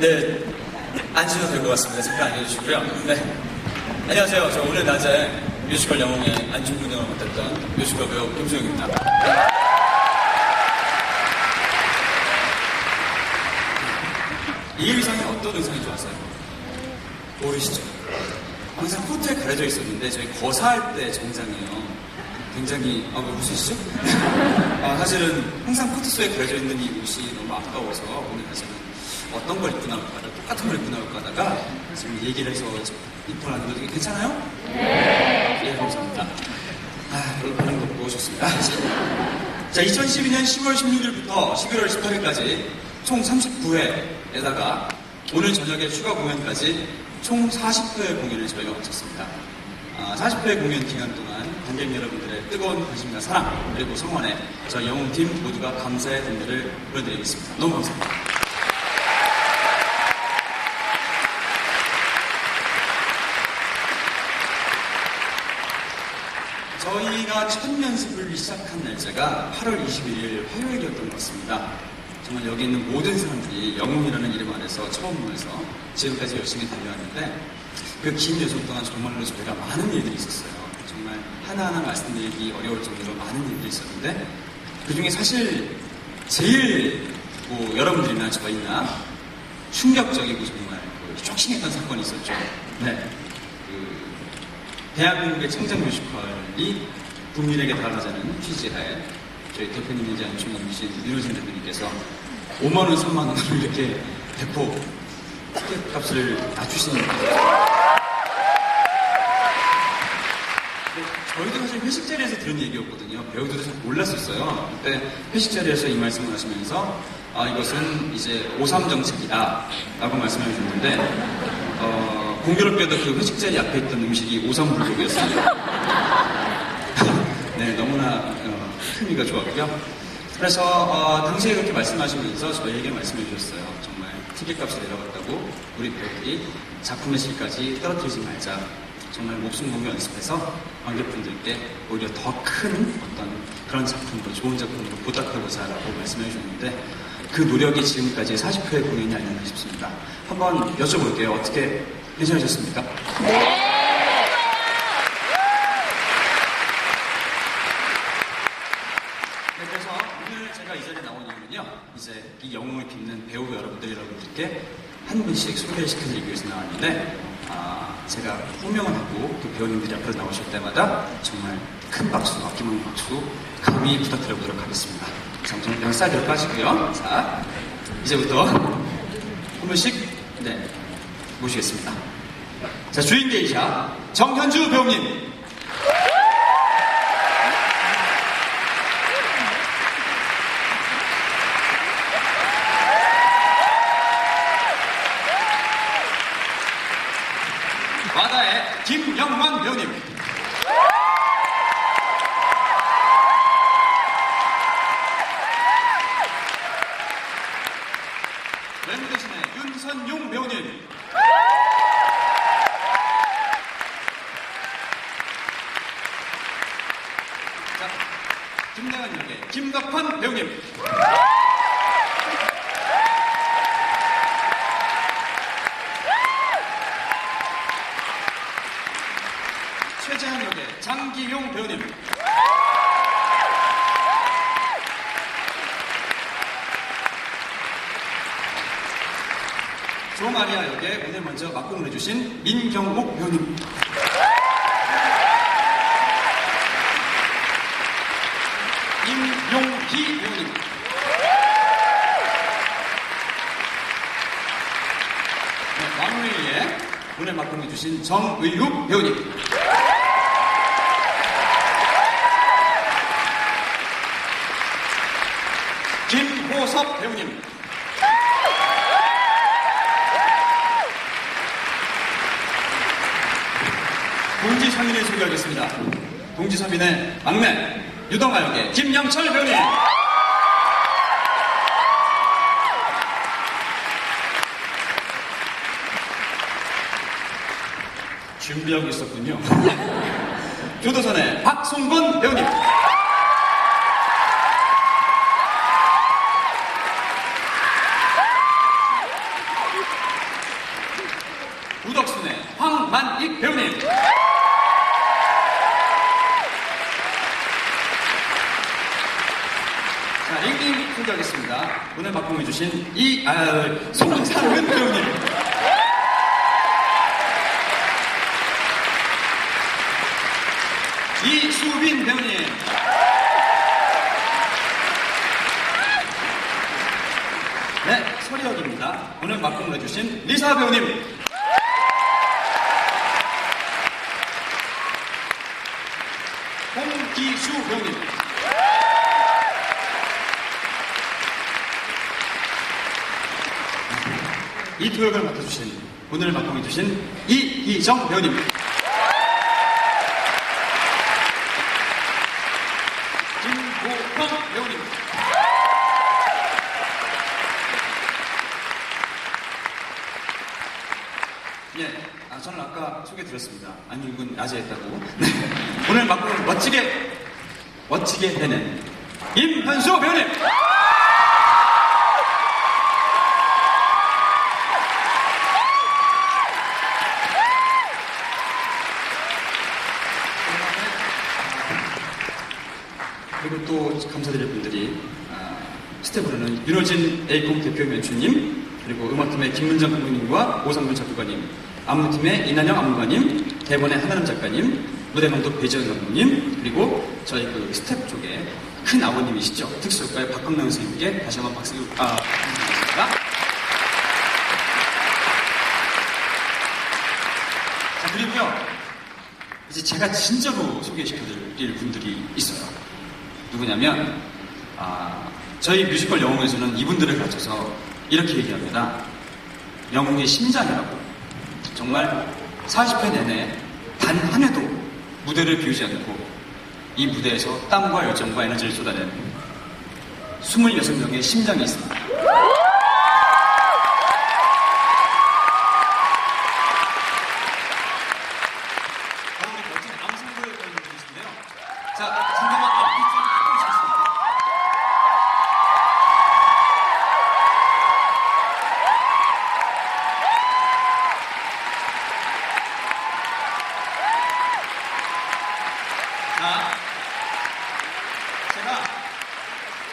네, 앉으셔도 될 것 같습니다. 잠깐 앉아주시고요. 네. 안녕하세요. 저 오늘 낮에 뮤지컬 영웅의 안중근 영을 맡았던 뮤지컬 배우 김수영입니다. 이 의상이 어떤 줄 아세요? 모르시죠? 항상 코트에 가려져 있었는데 저희 거사할 때 정장이에요. 굉장히 아, 왜 웃으시죠? 아, 사실은 항상 코트 속에 가려져 있는 이 옷이 너무 아까워서 오늘 사실은 어떤 걸 입고 나올까 똑같은 걸 입고 나올까 하다가 지금 얘기를 해서 입고 나왔는데 괜찮아요? 네. 예, 감사합니다. 아, 별로 반응 없고 오셨습니다. 자, 2012년 10월 16일부터 11월 18일까지 총 39회에다가 오늘 저녁에 추가 공연까지 총 40회 공연을 저희가 마쳤습니다. 아, 40회 공연 기간 동안 관객 여러분들의 뜨거운 관심과 사랑 그리고 성원에 저희 영웅팀 모두가 감사의 단계를 보여드리겠습니다. 너무 감사합니다. 첫 연습을 시작한 날짜가 8월 21일 화요일이었던 것 같습니다. 정말 여기 있는 모든 사람들이 영웅이라는 이름 안에서 처음 모여서 지금까지 열심히 달려왔는데 그 긴 여정 동안 정말로 저희가 많은 일들이 있었어요. 정말 하나하나 말씀드리기 어려울 정도로 많은 일들이 있었는데 그 중에 사실 제일 뭐 여러분들이나 저희나 충격적이고 정말 그 쇼킹했던 사건이 있었죠. 네. 그 대한민국의 청장 뮤지컬이 국민에게 다가가자는 취지하에 저희 안충현 씨 윤호진 대표님께서 5만 원, 3만 원을 이렇게 대폭 티켓 값을 낮추시는 저희도 사실 회식 자리에서 들은 얘기였거든요. 배우들도 잘 몰랐었어요. 그때 회식 자리에서 이 말씀을 하시면서 아, 이것은 이제 5.3 정책이다 라고 말씀을 해주셨는데 어, 공교롭게도 그 회식 자리 앞에 있던 음식이 5.3 불고기였습니다. 네, 너무나 어, 흥미가 좋았고요. 그래서 어, 당시에 그렇게 말씀하시면서 저희에게 말씀해 주셨어요. 정말 티켓값이 내려갔다고 우리 배우들이 작품의 질까지 떨어뜨리지 말자. 정말 목숨 공유 연습해서 관객분들께 오히려 더 큰 어떤 그런 작품으로 좋은 작품으로 보답하고자라고 말씀해 주셨는데 그 노력이 지금까지 40회의 공연이 아니었나 싶습니다. 한번 여쭤볼게요. 어떻게 괜찮으셨습니까? 네, 그래서 오늘 제가 이 자리에 나온 이유는요, 이제 이 영웅을 빛는 배우 여러분들 여러분들께 한 분씩 소개를 시켜드리기 위해서 나왔는데, 아, 제가 호명을 하고 또 배우님들이 앞으로 나오실 때마다 정말 큰 박수, 아낌없는 박수, 감히 부탁드려보도록 하겠습니다. 자, 좀 양살들 빠지고요. 자, 이제부터 한 분씩, 네, 모시겠습니다. 자, 주인 게이샤, 정현주 배우님. 바다의 김영만 배우님. 멤버 대신에 윤선용 배우님. 자, 김나간 역의 김덕환 배우님. 최재한 역의 장기용 배우님. 조마리아 역에 오늘 막공을 해주신 민경목 배우님. 임용기 배우님. 네, 마무리에 오늘 막공해주신 정의욱. 김호 동지 3인을 소개하겠습니다. 동지 3인의 막내 유동아 역의 김영철 배우님. 준비하고 있었군요. 교도선의 박송건 배우님. 우덕순의 황만익 배우님. 소개하겠습니다. 오늘 막공해 주신 이, 아, 송상은 배우님. 이수빈 배우님. 네, 서리혁입니다. 오늘 막공을 해주신 리사 배우님. 홍기수 배우님. 이 도역을 맡아주신, 오늘 막공해주신 이희정 배우님. 김보평 배우님. 예, 아, 저는 아까 소개드렸습니다. 안윤군 낮에 했다고. 네. 오늘 막공 멋지게, 멋지게 해낸 임현수 배우님. 그리고 또 감사드릴 분들이 아, 스텝으로는 윤호진 A콩 대표 면주님 그리고 음악팀의 김문정 감독님과 오상근 작곡가님 안무팀의 이난영 안무가님 대본의 하나름 작가님 무대 감독 배지현 감독님 그리고 저희 그 스텝 쪽에 큰 아버님이시죠? 특수효과의 박광남 선생님께 다시 한번 박수 아 감사드립니다. 자 그리고요 이제 제가 진짜로 소개시켜드릴 분들이 있어요 누구냐면 아, 저희 뮤지컬 영웅에서는 이분들을 가져서 이렇게 얘기합니다. 영웅의 심장이라고. 정말 40회 내내 단 한 회도 무대를 비우지 않고 이 무대에서 땀과 열정과 에너지를 쏟아낸 26명의 심장이 있습니다. 가운데 멋진 암송부를 보여주분이신데요 자, 잠깐만 앞뒤 좀 바꿔주시겠습니까? 자, 제가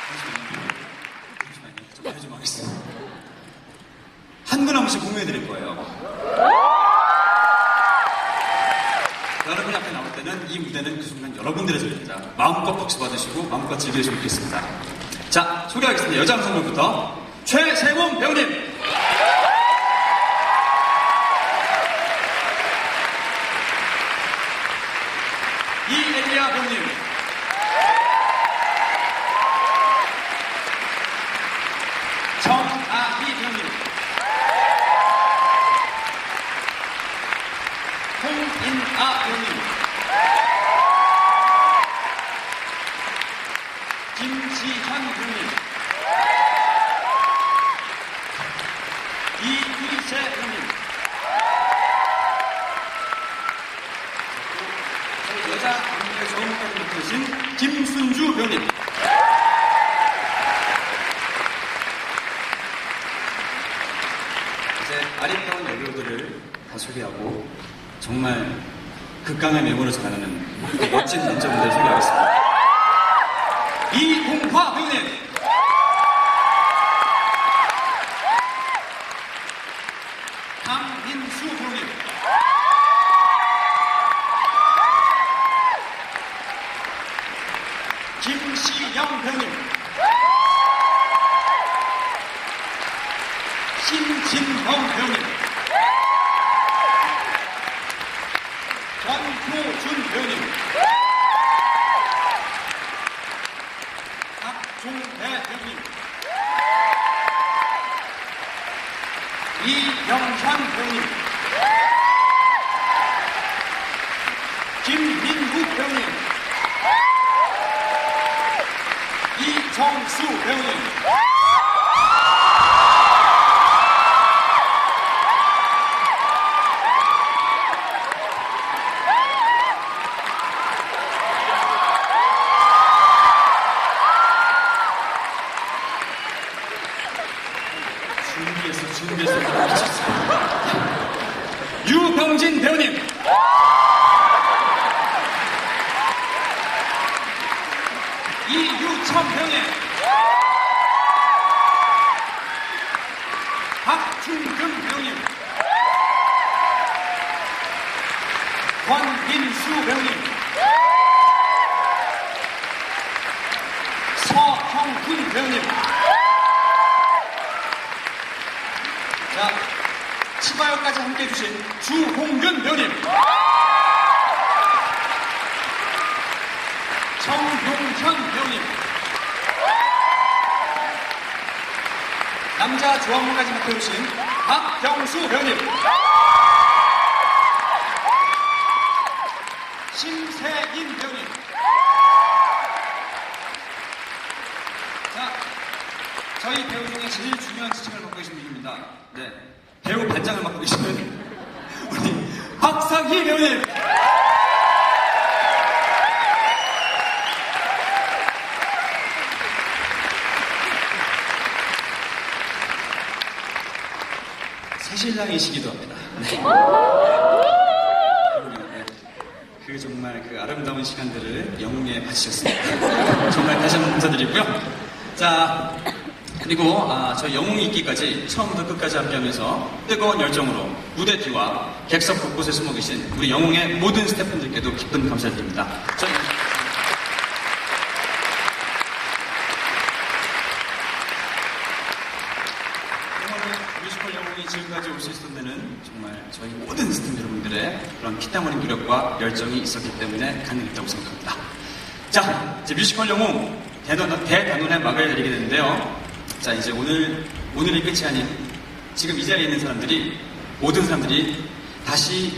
잠시만요. 잠시만요. 좀 발좀 하겠습니다. 한 분 한 분씩 공유해 드릴 거예요. 여러분 이 무대는 그 순간 여러분들의 소리입니다. 마음껏 박수 받으시고 마음껏 즐기시면 좋겠습니다. 자, 소개하겠습니다. 여자 성분부터 최세범 배우님. 이엘리아 배우님. 정아희 배우님. 홍인아 배우님. 김지현 배우님. 이희재 배우님. 또 여자 연기의 저음까지 맡으신 배우님. 이제 아리따운 연료들을 다 소개하고 정말 극강의 자랑하는 그 멋진 남자분들 소개하겠습니다. 이홍화 배우님. 강민수 배우님. 김시영 배우님. 신진범 배우님. 권효준 배우님. 박종배 배우님. 이영환 배우님. 김민국 배우님. 이정수 배우님. 권민수 배우님. 서형훈 배우님. 자, 치과역까지 함께 해주신 주홍근 배우님. 정용현 배우님. 남자 조합무까지 맡아주신 박경수 배우님. 심세인 배우님. 자, 저희 배우 중에 제일 중요한 지칭을 맡고 계신 분입니다. 네. 배우 반장을 맡고 계시는 우리 박상희 배우님. 새신랑이시기도 합니다. 네. 그 아름다운 시간들을 영웅에 바치셨습니다. 정말 다시 한번 감사드리고요. 자, 그리고 아, 저 영웅 있기까지 처음부터 끝까지 함께하면서 뜨거운 열정으로 무대 뒤와 객석 곳곳에 숨어 계신 우리 영웅의 모든 스태프분들께도 기쁜 감사드립니다. 저희 정말 뮤지컬 영웅이 지금까지 올 수 있었던 데는 정말 저희 모든 스태프 여러분들의 흘린 노력과 열정이 있었기 때문에 가능했다고 생각합니다. 자, 이제 뮤지컬 영웅 대단, 대단원의 막을 내리게 되는데요. 자, 이제 오늘, 오늘이 끝이 아닌 지금 이 자리에 있는 사람들이 모든 사람들이 다시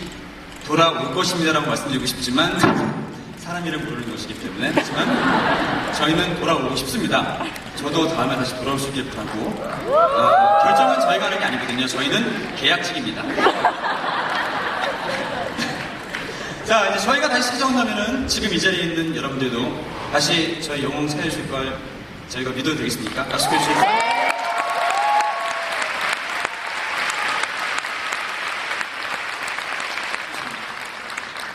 돌아올 것입니다라고 말씀드리고 싶지만 사람 이름 부르는 것이기 때문에 하지만 저희는 돌아오고 싶습니다. 저도 다음에 다시 돌아올 수 있길 바라고 어, 결정은 저희가 하는 게 아니거든요. 저희는 계약직입니다. 자 이제 저희가 다시 찾아온다면은 지금 이 자리에 있는 여러분들도 다시 저희 영웅 살려줄 걸 저희가 믿어도 되겠습니까? 약속해 주세요.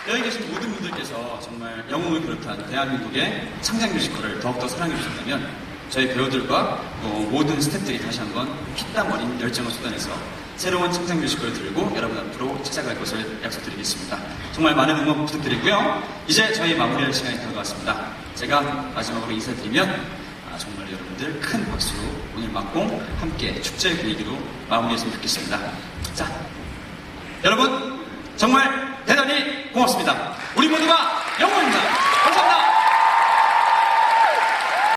여기 계신 모든 분들께서 정말 영웅을 비롯한 대한민국의 창작 뮤지컬을 더욱더 사랑해 주신다면 저희 배우들과 또 모든 스태프들이 다시 한번 피땀 어린 열정을 쏟아내서 새로운 창작 뮤지컬을 들고 여러분 앞으로 찾아갈 것을 약속드리겠습니다. 정말 많은 응원 부탁드리고요. 이제 저희 마무리할 시간이 다가왔습니다. 제가 마지막으로 인사드리면 아, 정말 여러분들 큰 박수로 오늘 막공 함께 축제 분위기로 마무리했으면 좋겠습니다. 자, 여러분 정말 대단히 고맙습니다. 우리 모두가 영웅입니다.